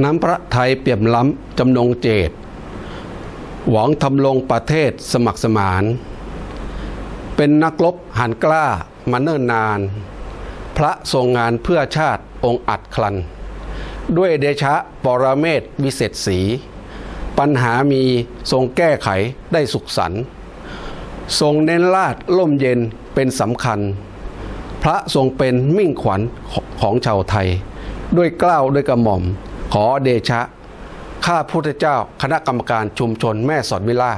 น้ำพระไทยเปี่ยมล้ำจำนงเจต หวังทำลงประเทศสมัครสมาน เป็นนักรบหันกล้ามาเนิ่นนาน พระทรงงานเพื่อชาติองค์อัดคลัน ด้วยเดชะปรเมศวิเศษสี ปัญหามีทรงแก้ไขได้สุขสันทรงเน้นลาดล่มเย็นเป็นสำคัญ พระทรงเป็นมิ่งขวัญของชาวไทย ด้วยเกล้าวด้วยกระหม่อม ขอเดชะ ข้าพุทธเจ้าคณะกรรมการชุมชนแม่สอดวิลา